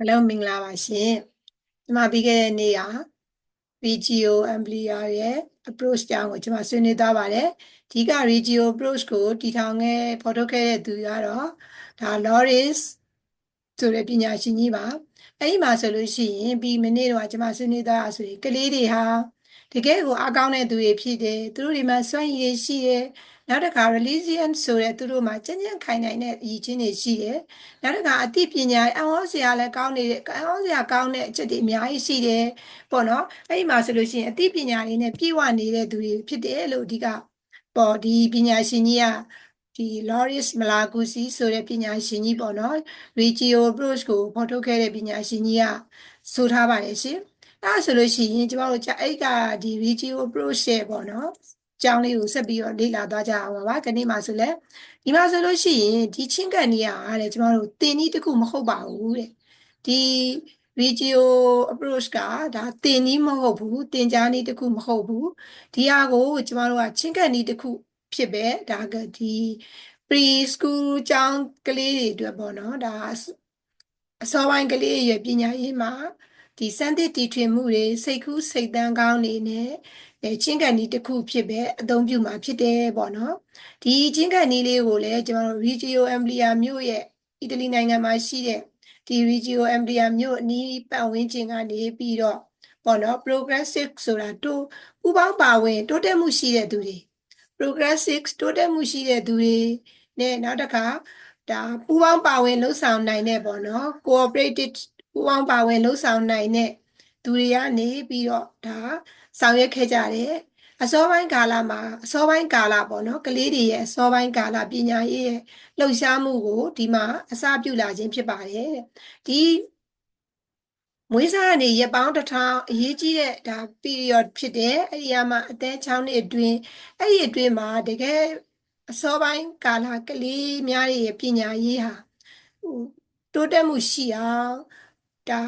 Hello မင်္ဂလာပါရှင်ကျွန်မပြီးခဲ့တဲ့နေ့က VGO Amplifier ရဲ့ approach ကြောင်းကိုကျွန်မဆွေးနွေးသွားပါတယ်အဓိက VGO approach ကိုတည်ထောင်ခဲ့ဖော်ထုတ်ခဲ့တဲ့သူကတော့ဒါ Loris ဆိုတဲ့ပညာရှင်ကြီးပါအဲ့ဒီမှာဆိုလို့ရှိရင်ပြီးမနေ့တော့ကျွန်မဆွေးနွေးသွားတာဆိုရင်ကလေးတွေဟာတကယ်ကိုအားကောင်းတဲ့သူတွေဖြစ်တယ်သူတို့တွေမှာစွမ်းရည်ရှိတယ် နောက်တစ်ခါ religion ဆိုတဲ့သူတို့မှာကြင်ကြင်ခိုင်နိုင်တဲ့ရည်ချင်းတွေရှိတယ်။နောက်တစ်ခါအသိပညာအံ့ဩစရာလည်းကောင်းနေတယ်။အံ့ဩစရာကောင်းတဲ့အချက်တွေအများကြီးရှိတယ်ပေါ့နော်။အဲ့ဒီမှာဆိုလို့ရှိရင်အသိပညာတွေနဲ့ပြည့်ဝနေတဲ့သူတွေဖြစ်တယ်လို့အဓိကပေါ့ဒီပညာရှင်ကြီးကဒီ Loris Malagusi ဆိုတဲ့ပညာရှင်ကြီးပေါ့နော်။ Regio approach ကိုဖော်ထုတ်ခဲ့တဲ့ပညာရှင်ကြီးကဆိုထားပါတယ်ရှင်။အဲ့ဒါဆိုလို့ရှိရင်ကျမတို့じゃအဲ့ကဒီ Regio approach ရဲ့ပေါ့နော်။ ကျောင်းလေးကိုဆက်ပြီးတော့လေ့လာသွားကြအောင်ပါခဏမှာဆိုလဲဒီမှာဆိုလို့ရှိရင်ဒီချင်းကန်ကြီးอ่ะတဲ့ကျမတို့တင်နည်းတစ်ခုမဟုတ်ပါဘူးတဲ့ဒီ regio approach ကဒါတင်နည်းမဟုတ်ဘူးတင်ကြားနည်းတစ်ခုမဟုတ်ဘူးဒီဟာကိုကျမတို့ကချင်းကန်နည်းတစ်ခုဖြစ်ပဲဒါကဒီ pre school ကျောင်းကလေးတွေအတွက်ပေါ့နော်ဒါအစောပိုင်းကလေးရဲ့ပညာရေးမှာ ဒီစမ်းသစ်တီထွင်မှုတွေစိတ်ကူးစိတ်တန်းကောင်းနေနဲ့အဲချင်းကန်နီးတစ်ခုဖြစ်ပဲအသုံးပြုမှာဖြစ်တယ်ပေါ့နော်ဒီချင်းကန်နီးလေးကိုလည်းကျွန်တော်တို့ Reggio Emilia မြို့ရဲ့အီတလီနိုင်ငံမှာရှိတဲ့ဒီ Reggio Emilia မြို့အနီးပတ်ဝန်းကျင်ကနေပြီးတော့ပေါ့နော် progressive ဆိုတာတိုးပူပေါင်းပါဝင် တိုးတက်မှုရှိတဲ့သူတွေ progressive တိုးတက်မှုရှိတဲ့သူတွေနဲ့နောက်တစ်ခါဒါပူပေါင်းပါဝင်လှုပ်ဆောင်နိုင်တဲ့ပေါ့နော် cooperative ပူပေါင်းပါဝင်လှုပ်ဆောင်နိုင်တဲ့သူတွေကနေပြီးတော့ဒါဆောင်ရွက်ခဲ့ကြတယ်အစောပိုင်းကာလမှာအစောပိုင်းကာလပေါ့နော်ကလေးတွေရဲ့အစောပိုင်းကာလပညာရေးရဲ့လှုပ်ရှားမှုကိုဒီမှာအစပြုလာခြင်းဖြစ်ပါတယ်ဒီမွေးစားကနေရပောင်းတစ်ထောင်အရေးကြီးတဲ့ဒါ period ဖြစ်တယ်အဲ့ဒီမှာအသက်6နှစ်အတွင်းအဲ့ဒီအတွင်းမှာတကယ်အစောပိုင်းကာလကလေးများရဲ့ပညာရေးဟာဟိုတိုးတက်မှုရှိအောင် ဒါ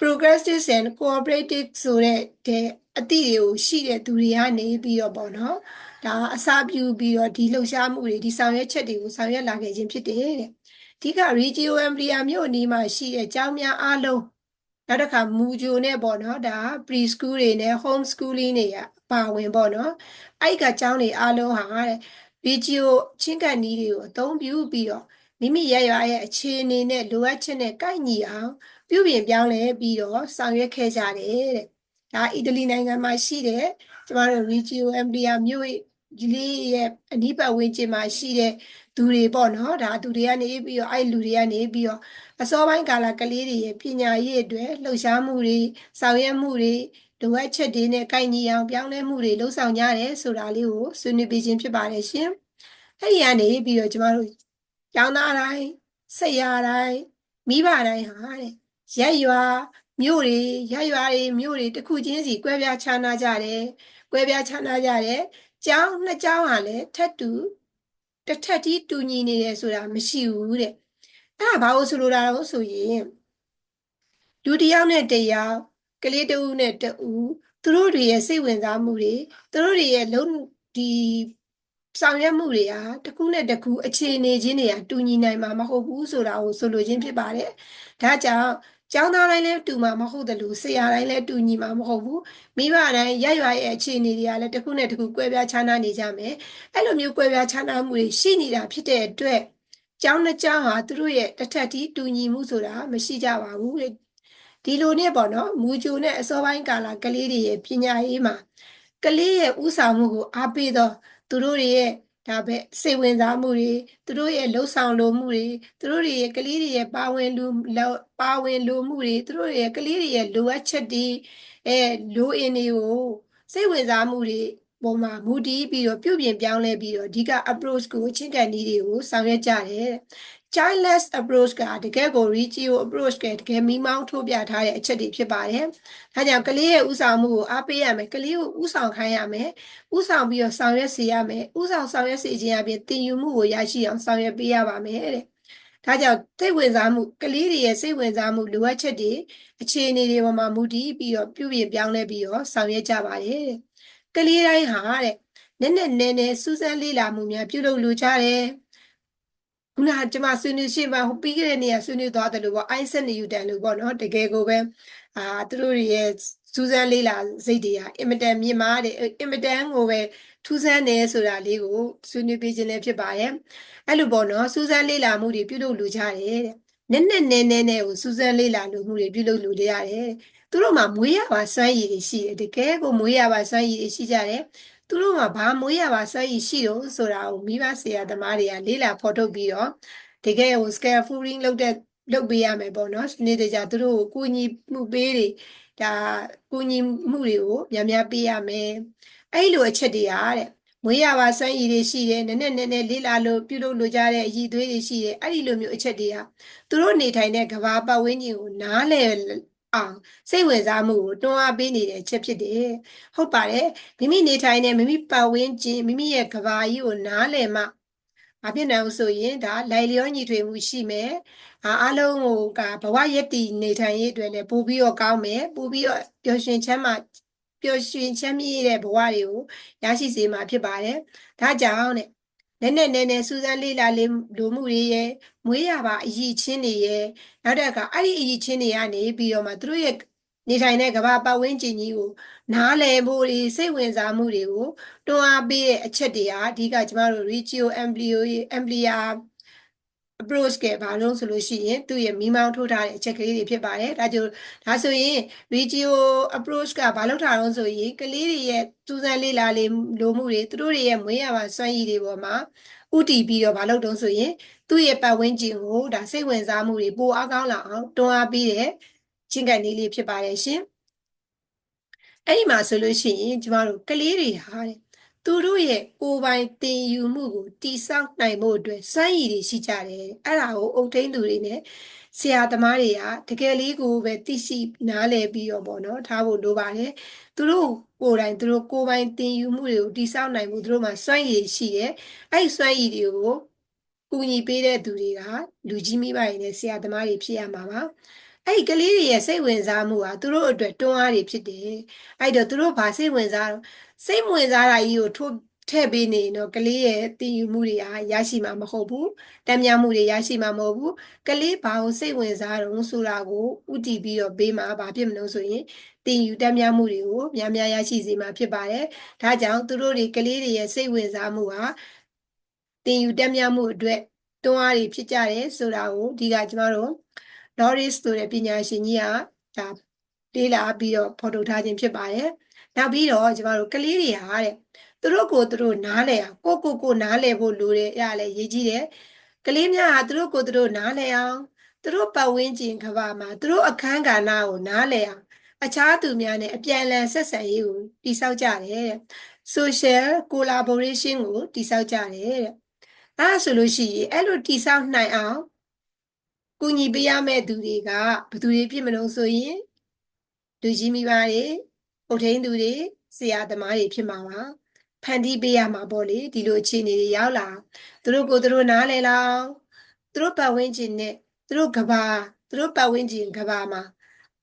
progressive and cooperative ဆိုတဲ့အသည့်တွေကိုရှိတဲ့သူတွေကနေပြီးတော့ပေါ့နော်ဒါအစာပြုပြီးတော့ဒီလှုပ်ရှားမှုတွေဒီဆောင်ရွက်ချက်တွေကိုဆောင်ရွက်လာခဲ့ခြင်းဖြစ်တယ်တဲ့အဓိက Regio Emilia မြို့အနီးမှာရှိတဲ့ကျောင်းများအားလုံးနောက်တစ်ခါမူဂျိုနဲ့ပေါ့နော်ဒါ pre school တွေနဲ့ home schooling တွေအပါဝင်ပေါ့နော်အဲ့ကကျောင်းတွေအားလုံးဟာတဲ့ Regio ချင်းကန်နီးတွေကိုအသုံးပြုပြီးတော့ မိမိရရရဲ့အခြေအနေနဲ့လိုအပ်ချက်နဲ့ကိုက်ညီအောင်ပြုပြင်ပြောင်းလဲပြီးတော့ဆောင်ရွက်ခဲ့ကြတယ်တဲ့ဒါအီတလီနိုင်ငံမှာရှိတဲ့ကျမတို့ Reggio Emilia မြို့ဒီလေးရဲ့အနိပတ်ဝန်းကျင်မှာရှိတဲ့သူတွေပေါ့နော်ဒါသူတွေကနေပြီးတော့အဲ့လူတွေကနေပြီးတော့အစောပိုင်းကာလကလေးတွေရဲ့ပညာရေးအတွက်လှုပ်ရှားမှုတွေဆောင်ရွက်မှုတွေလိုအပ်ချက်တွေနဲ့ကိုက်ညီအောင်ပြောင်းလဲမှုတွေလှုပ်ဆောင်ကြတယ်ဆိုတာလေးကိုဆွေးနွေးပေးခြင်းဖြစ်ပါတယ်ရှင်အဲ့ဒီကနေပြီးတော့ကျမတို့ ကျောင်းသားတိုင်းဆက်ရတိုင်းမိဘတိုင်းဟာတဲ့ရက်ရွာမြို့တွေရက်ရွာတွေမြို့တွေတစ်ခုချင်းစီကွဲပြားခြားနားကြတယ်ကွဲပြားခြားနားကြတယ်ကျောင်းနှစ်ကျောင်းဟာလည်းထက်တူတစ်ထက်တီးတူညီနေတယ်ဆိုတာမရှိဘူးတဲ့အဲ့ဒါဘာလို့ဆိုလိုတာတော့ဆိုရင်လူတစ်ယောက်နဲ့တစ်ယောက်ကလေးတဦးနဲ့တဦးသူတို့တွေရဲ့စိတ်ဝင်စားမှုတွေသူတို့တွေရဲ့လုံးဒီ ဆောင်ရွက်မှုတွေဟာတစ်ခုနဲ့တစ်ခုအခြေအနေချင်းတွေကတူညီနိုင်မှာမဟုတ်ဘူးဆိုတာကိုဆိုလိုခြင်းဖြစ်ပါတယ်။ဒါကြောင့်ကျောင်းသားတိုင်းလည်းတူမှာမဟုတ်တယ်လို့ဆရာတိုင်းလည်းတူညီမှာမဟုတ်ဘူးမိဘတိုင်းရရွာရဲ့အခြေအနေတွေကလည်းတစ်ခုနဲ့တစ်ခုကွဲပြားခြားနားနေကြမယ်အဲ့လိုမျိုးကွဲပြားခြားနားမှုတွေရှိနေတာဖြစ်တဲ့အတွက်ကျောင်းတစ်ကျောင်းဟာသူတို့ရဲ့တစ်ထပ်တီးတူညီမှုဆိုတာမရှိကြပါဘူးတဲ့ဒီလိုနဲ့ပေါ့နော်မူဂျိုနဲ့အစောပိုင်းကာလကလေးတွေရဲ့ပညာရေးမှာကလေးရဲ့ဥဆောင်မှုကိုအားပေးတော့ သူတို့တွေရဲ့ဒါပဲစိတ်ဝင်စားမှုတွေသူတို့ရဲ့လှုပ်ဆောင်လိုမှုတွေသူတို့တွေရဲ့ကလေးတွေရဲ့ပါဝင်လူပါဝင်လိုမှုတွေသူတို့ရဲ့ကလေးတွေရဲ့လိုအပ်ချက်တွေအဲလိုအင်တွေကိုစိတ်ဝင်စားမှုတွေ ပေါ်မှာမူတည်ပြီးတော့ပြုပြင်ပြောင်းလဲပြီးတော့အဓိက approach ကိုချင်းကန်နည်းတွေကိုဆောင်ရွက်ကြတယ် childless approach ကတကယ်ကို regio approach ကတကယ်မိမောင်းထိုးပြထားတဲ့အချက်တွေဖြစ်ပါတယ်။ဒါကြောင့်ကလေးရဲ့ဥဆောင်မှုကိုအားပေးရမယ်။ကလေးကိုဥဆောင်ခိုင်းရမယ်။ဥဆောင်ပြီးတော့ဆောင်ရွက်စေရမယ်။ဥဆောင်ဆောင်ရွက်စေခြင်းအပြင်သင်ယူမှုကိုရရှိအောင်ဆောင်ရွက်ပေးရပါမယ်တဲ့။ဒါကြောင့်စိတ်ဝင်စားမှုကလေးတွေရဲ့စိတ်ဝင်စားမှုလိုအပ်ချက်တွေအခြေအနေတွေပေါ်မှာမူတည်ပြီးတော့ပြုပြင်ပြောင်းလဲပြီးတော့ဆောင်ရွက်ကြပါတယ်တဲ့။ ကလေးတိုင်းဟာတဲ့နည်းနည်းနည်းနည်းစူးစမ်းလေ့လာမှုများပြုလုပ်လိုကြတယ်။ခုနကကျွန်မဆွေးနွေးရှင်းမှာဟိုပြီးခဲ့တဲ့နေ့ကဆွေးနွေးသွားတယ်လို့ပေါ့ Isaac Newton လို့ပေါ့နော်တကယ်ကိုပဲအာသူတို့တွေရဲ့စူးစမ်းလေးလာစိတ်တွေကအင်မတန်မြင့်မားတယ်အင်မတန်ကိုပဲထူးဆန်းတယ်ဆိုတာလေးကိုဆွေးနွေးပေးခြင်းလည်းဖြစ်ပါတယ်အဲ့လိုပေါ့နော်စူးစမ်းလေးလာမှုတွေပြုလုပ်လူကြတယ်တဲ့ နက်နက်နဲနဲနဲ့ကိုစူးစမ်းလေးလာလူမှုတွေပြုလုပ်လူတွေရတယ်တဲ့သူတို့မှာမွေးရပါစွမ်းရည်တွေရှိတယ်တကယ်ကိုမွေးရပါစွမ်းရည်တွေရှိကြတယ်သူတို့မှာဘာမွေးရပါစွမ်းရည်ရှိတော့ဆိုတာကိုမိဘဆရာသမားတွေကလေးလာဖော်ထုတ်ပြီးတော့တကယ်ဟို scaffolding လုပ်တဲ့လုပ်ပေးရမယ်ပေါ့နော်ဒီနေ့တကြသူတို့ကိုကူညီမှုပေးတွေဒါကူညီမှုတွေကိုများများပေးရမယ်အဲ့လိုအချက်တွေကတဲ့ မွေးရပါစွမ်းရည်တွေရှိတယ်နည်းနည်းနည်းနည်းလေးလာလို့ပြုလုပ်လို့ကြတဲ့အည်သွေးတွေရှိတယ်အဲ့ဒီလိုမျိုးအချက်တွေကသူတို့နေထိုင်တဲ့ကဘာပတ်ဝန်းကျင်ကိုနားလည်အောင်စိတ်ဝင်စားမှုကိုတွန်းအားပေးနေတဲ့ချက်ဖြစ်တယ်ဟုတ်ပါတယ်မိမိနေထိုင်တဲ့မိမိပတ်ဝန်းကျင်မိမိရဲ့ကဘာကြီးကိုနားလည်မှဘာဖြစ်နိုင်လို့ဆိုရင်ဒါလိုက်လျောညီထွေမှုရှိမယ်အာအလုံးကိုကဘဝရည်တည်နေထိုင်ရေးအတွက်လည်းပို့ပြီးတော့ကောင်းမယ်ပို့ပြီးတော့ပျော်ရွှင်ချမ်းသာ ပျော်ရွှင်ချမ်းမြေ့တဲ့ဘဝတွေကိုရရှိစေမှာဖြစ်ပါတယ်ဒါကြောင့်တဲ့နည်းနည်းနည်းနည်းစူးစမ်းလေ့လာလေးလူမှုတွေရဲ့မွေးရပါအရည်ချင်းတွေရဲ့နောက်တစ်ခါအဲ့ဒီအရည်ချင်းတွေကနေပြီးတော့မှသူတို့ရဲ့နေထိုင်တဲ့ကမ္ဘာပတ်ဝန်းကျင်ကြီးကိုနားလည်ဖို့တွေစိတ်ဝင်စားမှုတွေကိုတွန်းအားပေးတဲ့အချက်တွေဟာအဓိကကျမတို့ Regio Amplio Amplia approach ကဘာလို့ဆိုလို့ရှိရင်သူ့ရဲ့မိမောင်းထိုးထားတဲ့အချက်ကလေးတွေဖြစ်ပါတယ်ဒါကြောင့်ဒါဆိုရင် Regio approach ကဘာလို့ထားတော့ဆိုရင်ကလေးတွေရဲ့စူးစမ်းလေ့လာလေလိုမှုတွေသူတို့တွေရဲ့မွေးရပါစွမ်းရည်တွေပေါ်မှာဥတည်ပြီးတော့ဘာလို့တုံးဆိုရင်သူ့ရဲ့ပတ်ဝန်းကျင်ကိုဒါစိတ်ဝင်စားမှုတွေပိုအားကောင်းလာအောင်တွန်းအားပေးတဲ့ချင်းကန်လေးလေးဖြစ်ပါတယ်ရှင်အဲ့ဒီမှာဆိုလို့ရှိရင်ကျမတို့ကလေးတွေဟာတဲ့ သူတို့ရဲ့ကိုယ်ပိုင်သင်ယူမှုကိုတိဆောက်နိုင်ဖို့အတွက်စွမ်းရည်တွေရှိကြတယ်အဲ့ဒါကိုအုပ်ထိန်းသူတွေနဲ့ဆရာသမားတွေကတကယ်လေးကိုပဲသိရှိနားလည်ပြီးတော့ပေါ့နော်ထားဖို့လိုပါတယ်သူတို့ကိုယ်တိုင်သူတို့ကိုယ်ပိုင်သင်ယူမှုတွေကိုတိဆောက်နိုင်မှုသူတို့မှာစွမ်းရည်ရှိတယ်အဲ့ဒီစွမ်းရည်တွေကိုကူညီပေးတဲ့သူတွေကလူကြီးမိဘတွေနဲ့ဆရာသမားတွေဖြစ်ရမှာပါ အဲ့ဒီကလေးတွေရဲ့စိတ်ဝင်စားမှုဟာသူတို့အတွက်တွန်းအားတွေဖြစ်တယ်အဲ့တော့သူတို့ဘာစိတ်ဝင်စားစိတ်ဝင်စားတာကြီးကိုထိုးထည့်ပေးနေတော့ကလေးရဲ့တည်ယူမှုတွေကရရှိမှာမဟုတ်ဘူးတမ်းမြမှုတွေရရှိမှာမဟုတ်ဘူးကလေးဘာကိုစိတ်ဝင်စားတော့ဆိုတာကိုဥတည်ပြီးတော့ပေးမှာဘာဖြစ်မလို့ဆိုရင်တည်ယူတမ်းမြမှုတွေကိုများများရရှိစေမှာဖြစ်ပါတယ်ဒါကြောင့်သူတို့တွေကလေးတွေရဲ့စိတ်ဝင်စားမှုဟာတည်ယူတမ်းမြမှုအတွက်တွန်းအားတွေဖြစ်ကြတယ်ဆိုတာကိုဒီကကျမတို့ Norris ဆိုတဲ့ပညာရှင်ကြီးကဒါလေးလာပြီးတော့ဖော်ထုတ်ထားခြင်းဖြစ်ပါတယ်နောက်ပြီးတော့ကျမတို့ကလေးတွေဟာတဲ့သူတို့ကိုသူတို့နားလဲအောင်ကိုကိုကိုနားလဲဖို့လိုတယ်ရလဲရေးကြည့်တယ်ကလေးများဟာသူတို့ကိုသူတို့နားလဲအောင်သူတို့ပတ်ဝန်းကျင်ကဘာမှာသူတို့အခန်းကဏ္ဍကိုနားလဲအောင်အခြားသူများနဲ့အပြန်အလှန်ဆက်ဆံရေးကိုတိဆောက်ကြတယ်တဲ့ social collaboration ကိုတိဆောက်ကြတယ်တဲ့အဲဆိုလို့ရှိရင်အဲ့လိုတိဆောက်နိုင်အောင် ကူညီပေးရမယ့်သူတွေကဘယ်သူတွေဖြစ်မလို့ဆိုရင်လူကြီးမိဘတွေအုပ်ထိန်းသူတွေဆရာသမားတွေဖြစ်မှာပါဖန်တီးပေးရမှာပေါ့လေဒီလိုအခြေအနေတွေရောက်လာသူတို့ကိုသူတို့နားလဲလောက်သူတို့ပတ်ဝန်းကျင်နဲ့သူတို့ကဘာသူတို့ပတ်ဝန်းကျင်ကဘာမှာ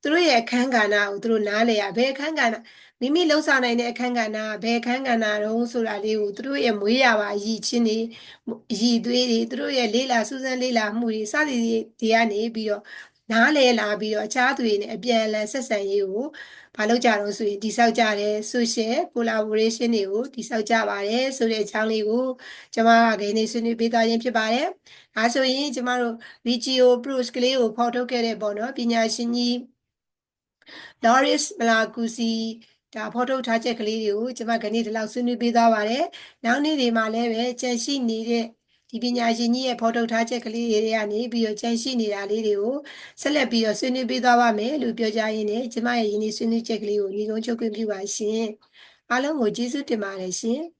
သူတို့ရဲ့အခန်းကဏ္ဍကိုသူတို့နားလဲရဘယ်အခန်းကဏ္ဍမိမိလှုပ်ဆောင်နိုင်တဲ့အခန်းကဏ္ဍဘယ်အခန်းကဏ္ဍတုံးဆိုတာလေးကိုသူတို့ရဲ့မွေးရပါရည်ချင်းတွေရည်သွေးတွေသူတို့ရဲ့လေးလာစူးစမ်းလေးလာမှုတွေစသည်တွေကနေပြီးတော့နားလဲလာပြီးတော့အခြားသူတွေနဲ့အပြန်အလှန်ဆက်ဆံရေးကိုဘာလုပ်ကြတော့ဆိုရင်တိဆောက်ကြတယ် social collaboration တွေကိုတိဆောက်ကြပါတယ်ဆိုတဲ့အကြောင်းလေးကိုကျွန်မကဂိမ်းနေဆွေးနွေးပေးသွားခြင်းဖြစ်ပါတယ်။ဒါဆိုရင်ကျွန်မတို့ VGO Pros ကလေးကိုဖော်ထုတ်ခဲ့တဲ့ပေါ့နော်ပညာရှင်ကြီး Doris Malacusi ဒါဖော်ထုတ်ထားချက်ကလေးတွေကိုကျွန်မခဏဒီလောက်ဆွေးနွေးပေးသွားပါတယ်။နောက်နေ့တွေမှာလည်းပဲကြန့်ရှိနေတဲ့ဒီပညာရှင်ကြီးရဲ့ဖော်ထုတ်ထားချက်ကလေးတွေကနေပြီးတော့ကြန့်ရှိနေတာလေးတွေကိုဆက်လက်ပြီးတော့ဆွေးနွေးပေးသွားပါမယ်လို့ပြောကြရင်းနဲ့ကျွန်မရဲ့ယင်းဒီဆွေးနွေးချက်ကလေးကိုညီကုန်းချုပ်ခွင့်ပြုပါရှင်။အားလုံးကိုကျေးဇူးတင်ပါတယ်ရှင်။